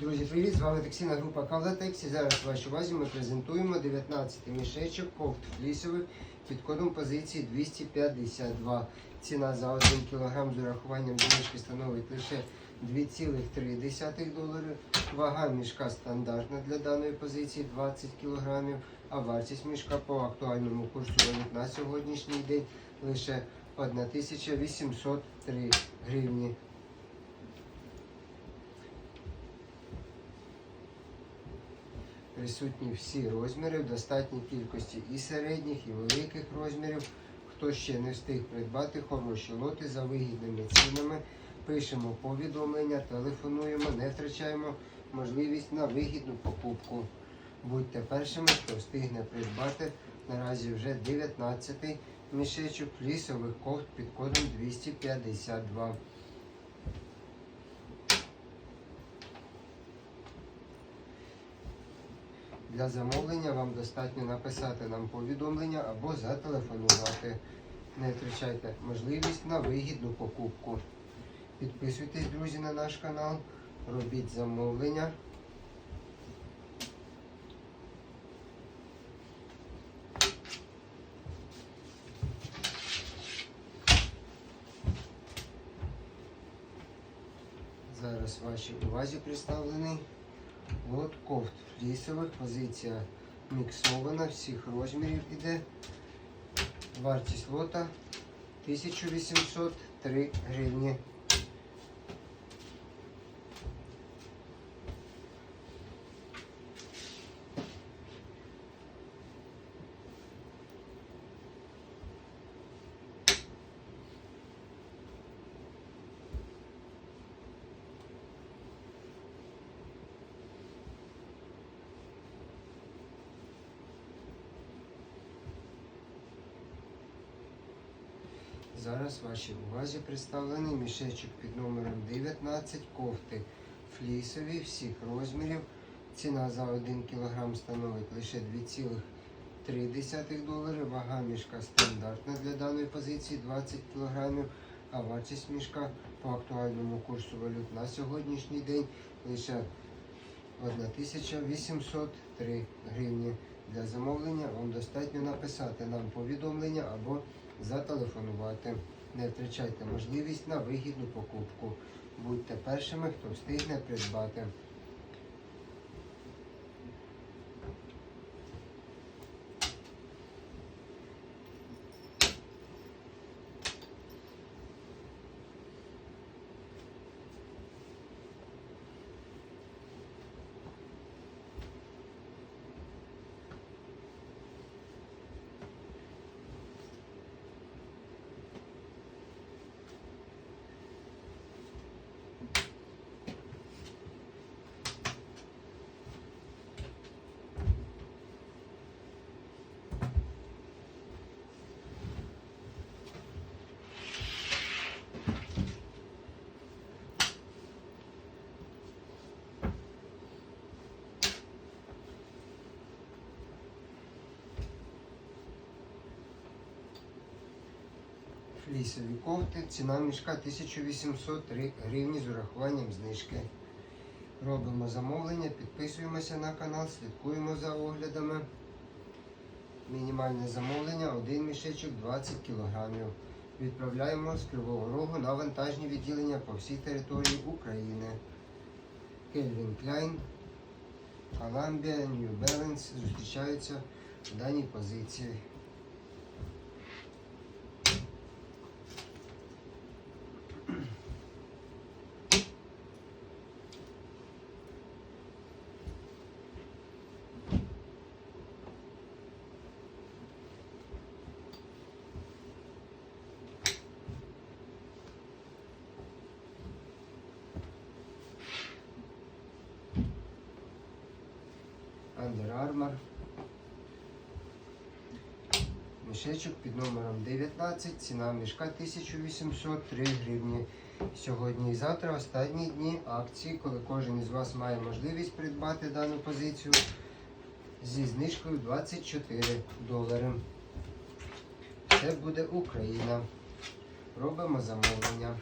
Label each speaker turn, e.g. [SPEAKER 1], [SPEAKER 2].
[SPEAKER 1] Друзі, привіт! З вами текстильна група Кавлатекс. І зараз в вашій увазі ми презентуємо 19 мішечок кофт флісових під кодом позиції 252. Ціна за 1 кг з урахуванням знижки становить лише 2,3 долари. Вага мішка стандартна для даної позиції 20 кг, а вартість мішка по актуальному курсу валют на сьогоднішній день лише 1803 гривні. Присутні всі розміри в достатній кількості і середніх, і великих розмірів. Хто ще не встиг придбати хороші лоти за вигідними цінами, пишемо повідомлення, телефонуємо, не втрачаємо можливість на вигідну покупку. Будьте першими, хто встигне придбати. Наразі вже 19-й мішечок лісових кофт під кодом 252. Для замовлення вам достатньо написати нам повідомлення або зателефонувати. Не втрачайте можливість на вигідну покупку. Підписуйтесь, друзі, на наш канал, робіть замовлення. Зараз вашій увазі представлений лот кофт флісових. Позиція міксована, всіх розмірів іде. Вартість лота 1803 гривні. Зараз вашій увазі представлений мішечок під номером 19 кофти флісові всіх розмірів. Ціна за 1 кг становить лише 2,3 долари. Вага мішка стандартна для даної позиції 20 кг, а вартість мішка по актуальному курсу валют на сьогоднішній день лише 1803 гривні. Для замовлення вам достатньо написати нам повідомлення або зателефонувати. Не втрачайте можливість на вигідну покупку. Будьте першими, хто встигне придбати. Флісові кофти. Ціна мішка 1803 гривні з урахуванням знижки. Робимо замовлення, підписуємося на канал, слідкуємо за оглядами. Мінімальне замовлення один мішечок 20 кг. Відправляємо з Кривого Рогу на вантажні відділення по всій території України. Кельвін Кляйн, New Balance зустрічаються в даній позиції. Under Armour. Мішечок під номером 19, ціна мішка 1803 гривні. Сьогодні і завтра останні дні акції, коли кожен із вас має можливість придбати дану позицію зі знижкою 24 долари. Це буде Україна. Робимо замовлення.